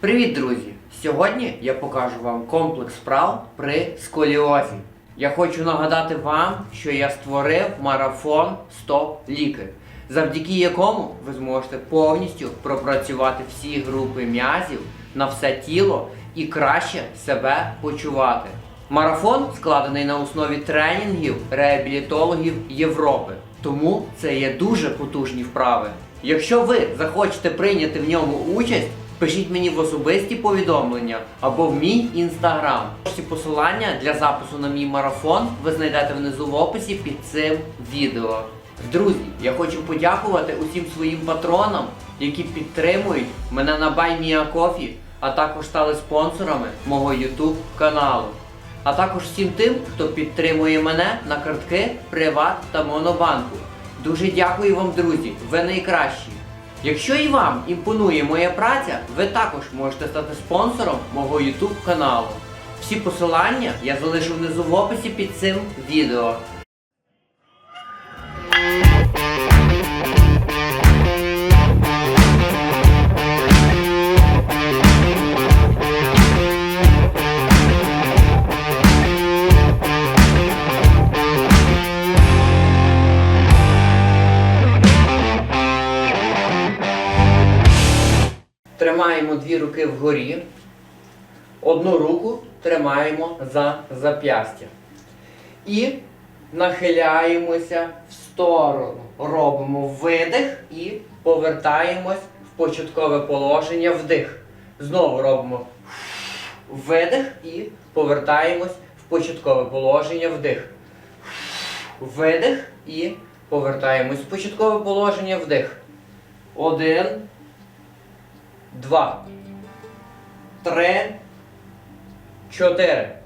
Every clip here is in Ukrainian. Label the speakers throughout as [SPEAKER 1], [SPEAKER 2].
[SPEAKER 1] Привіт, друзі! Сьогодні я покажу вам комплекс вправ при сколіозі. Я хочу нагадати вам, що я створив марафон Стоп Лікар, завдяки якому ви зможете повністю пропрацювати всі групи м'язів на все тіло і краще себе почувати. Марафон складений на основі тренінгів реабілітологів Європи, тому це є дуже потужні вправи. Якщо ви захочете прийняти в ньому участь, пишіть мені в особисті повідомлення або в мій інстаграм. Всі посилання для запису на мій марафон ви знайдете внизу в описі під цим відео. Друзі, я хочу подякувати усім своїм патронам, які підтримують мене на BuyMeACoffee, а також стали спонсорами мого YouTube каналу. А також всім тим, хто підтримує мене на картки Приват та Монобанку. Дуже дякую вам, друзі, ви найкращі. Якщо і вам імпонує моя праця, ви також можете стати спонсором мого YouTube каналу. Всі посилання я залишу внизу в описі під цим відео. Руки вгорі. Одну руку тримаємо за зап'ястя. І нахиляємося в сторону. Робимо видих і повертаємось в початкове положення вдих. Знову робимо видих і повертаємось в початкове положення вдих. Видих і повертаємось в початкове положення вдих. Один два, три, чотири.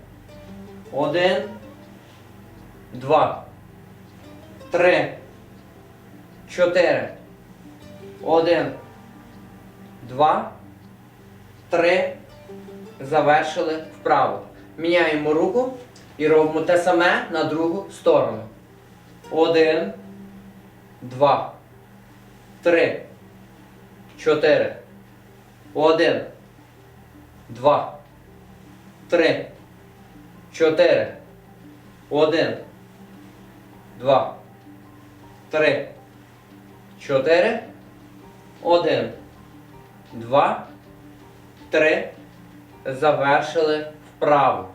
[SPEAKER 1] Один, два, три, чотири. Один, два, три. Завершили вправо. Міняємо руку і робимо те саме на другу сторону. Один, два, три, чотири. Один. Два. Три. Чотири. Один. Два. Три. Чотири. Один. Два. Три. Завершили вправу.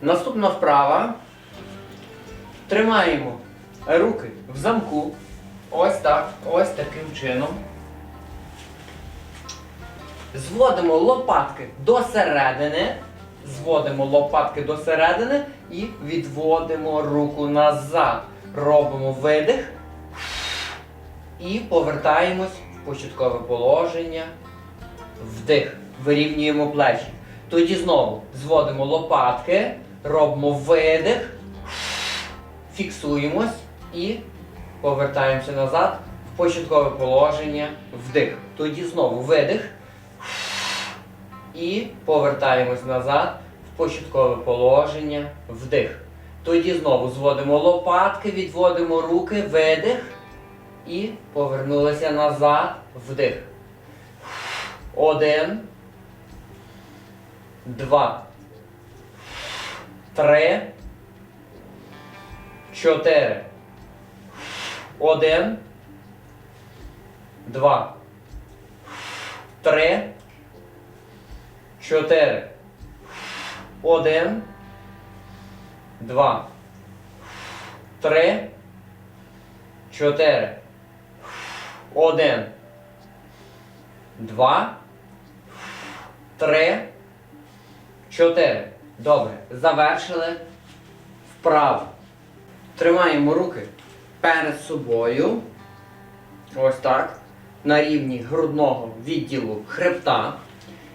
[SPEAKER 1] Наступна вправа. Тримаємо руки в замку. Ось так. Ось таким чином. Зводимо лопатки до середини. Зводимо лопатки до середини і відводимо руку назад. Робимо видих і повертаємось в початкове положення. Вдих. Вирівнюємо плечі. Тоді знову зводимо лопатки, робимо видих, фіксуємось і повертаємося назад в початкове положення. Вдих. Тоді знову видих. І повертаємось назад в початкове положення, вдих. Тоді знову зводимо лопатки, відводимо руки, видих. І повернулися назад, вдих. Один. Два. Три. Чотири. Один. Два. Три. Чотири. Один. Два. Три. Чотири. Один. Два. Три. Чотири. Добре. Завершили вправо. Тримаємо руки перед собою. Ось так. На рівні грудного відділу хребта.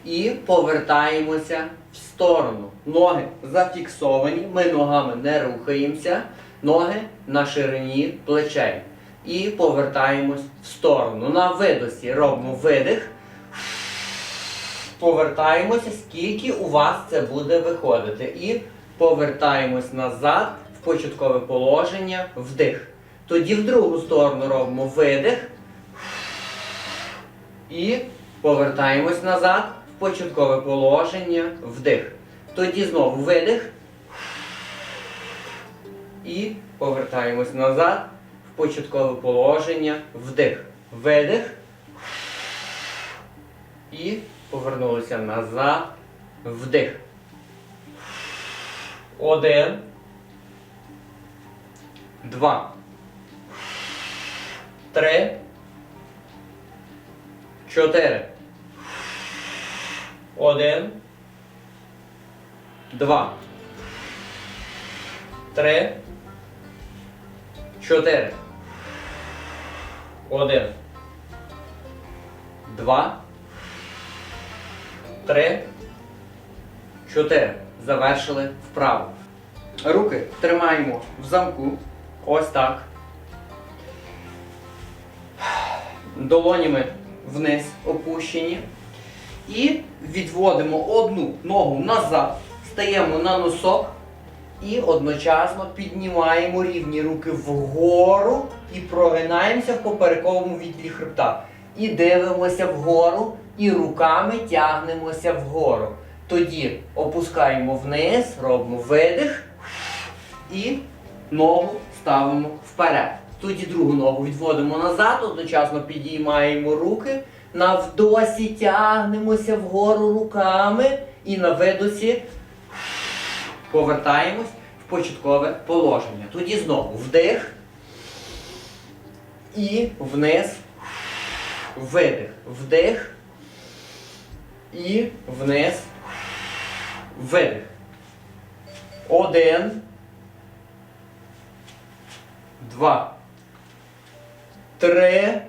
[SPEAKER 1] І повертаємося в сторону. Ноги зафіксовані, ми ногами не рухаємося, ноги на ширині плечей. І повертаємось в сторону. На видосі робимо видих. Повертаємося, скільки у вас це буде виходити. І повертаємось назад в початкове положення, вдих. Тоді в другу сторону робимо видих. І повертаємось назад початкове положення, вдих. Тоді знову видих. І повертаємось назад в початкове положення, вдих. Видих. І повернулися назад, вдих. Один. Два. Три. Чотири. Один. Два. Три. Чотири. Один. Два. Три. Чотири. Завершили вправо. Руки тримаємо в замку. Ось так. Долонями вниз опущені. І відводимо одну ногу назад, стаємо на носок і одночасно піднімаємо рівні руки вгору і прогинаємося в поперековому відділі хребта. І дивимося вгору, і руками тягнемося вгору. Тоді опускаємо вниз, робимо видих і ногу ставимо вперед. Тоді другу ногу відводимо назад, одночасно підіймаємо руки, на вдосі тягнемося вгору руками і на видосі повертаємось в початкове положення. Тоді знову вдих і вниз, видих, вдих і вниз, видих. Один. Два. Три.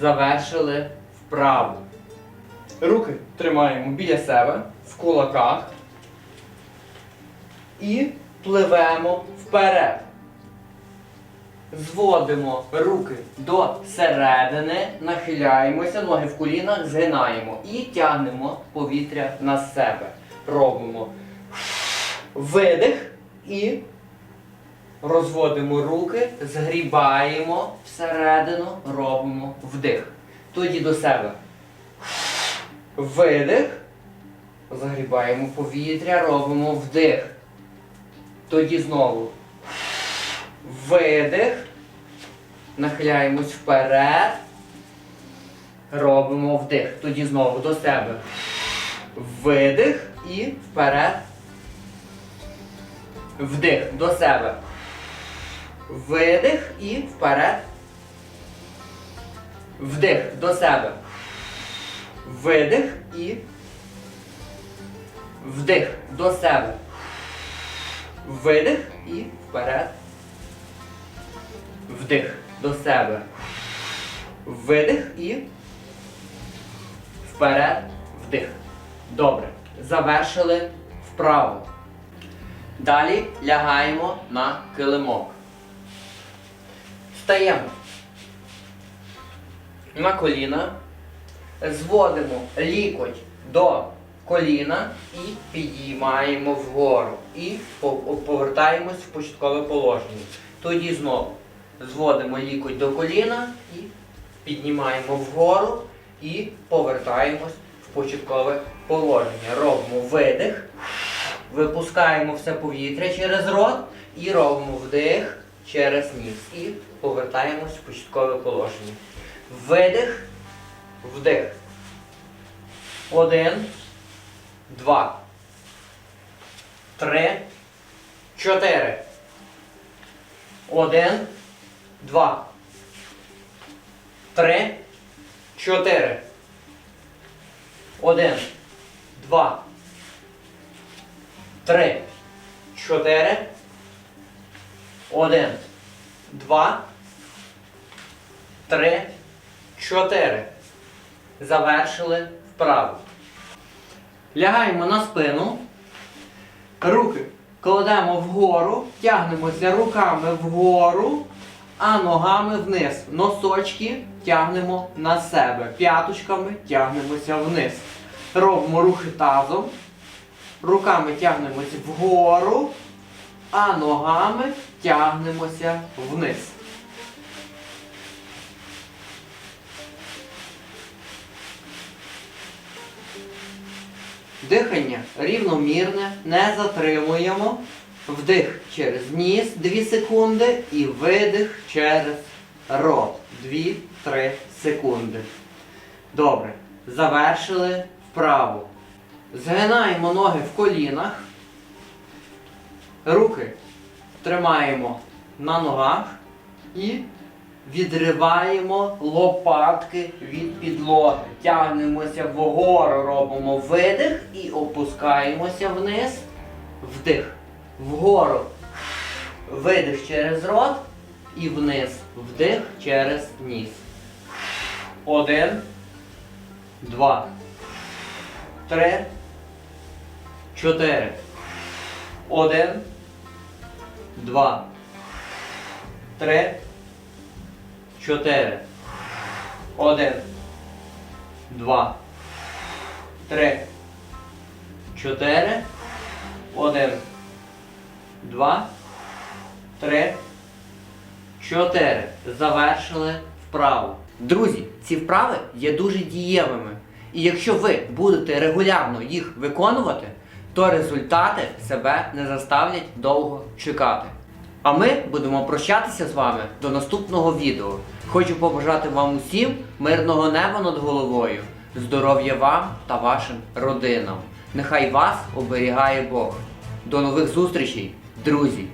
[SPEAKER 1] Завершили вправо. Руки тримаємо біля себе в кулаках. І пливемо вперед. Зводимо руки до середини, нахиляємося, ноги в колінах, згинаємо і тягнемо повітря на себе. Робимо видих і розводимо руки, згрібаємо всередину, робимо вдих. Тоді до себе. Видих. Загрібаємо повітря, робимо вдих. Тоді знову. Видих. Нахиляємось вперед. Робимо вдих. Тоді знову до себе. Видих і вперед. Вдих до себе. Видих і вперед. Вдих до себе. Видих і вдих до себе. Видих і вперед. Вдих до себе. Видих і вперед. Вдих. Добре. Завершили вправо. Далі лягаємо на килимок. Встаємо на коліна, зводимо лікоть до коліна і підіймаємо вгору. І повертаємось в початкове положення. Тоді знову зводимо лікоть до коліна і піднімаємо вгору і повертаємось в початкове положення. Робимо видих. Випускаємо все повітря через рот і робимо вдих через ніс. І повертаємось в початкове положення. Видих, вдих. Один, два, три, чотири. Один, два, три, чотири. Один, два, три, чотири. Один, два, три, чотири. завершили вправу. Лягаємо на спину. Руки кладемо вгору, тягнемося руками вгору, а ногами вниз. Носочки тягнемо на себе. П'яточками тягнемося вниз. Робимо рухи тазом. Руками тягнемося вгору, а ногами тягнемося вниз. Дихання рівномірне, не затримуємо. Вдих через ніс 2 секунди і видих через рот 2-3 секунди. Добре. Завершили вправу. Згинаємо ноги в колінах. Руки тримаємо на ногах і відриваємо лопатки від підлоги. Тягнемося вгору, робимо видих і опускаємося вниз. Вдих. Вгору. Видих через рот і вниз. Вдих через ніс. Один. Два. Три. Чотири. Один. Два. Три. Чотири. Один. Два. Три. Чотири. Один. Два. Три. Чотири. Завершили вправу. Друзі, ці вправи є дуже дієвими. І якщо ви будете регулярно їх виконувати, то результати себе не заставлять довго чекати. А ми будемо прощатися з вами до наступного відео. Хочу побажати вам усім мирного неба над головою, здоров'я вам та вашим родинам. Нехай вас оберігає Бог. До нових зустрічей, друзі!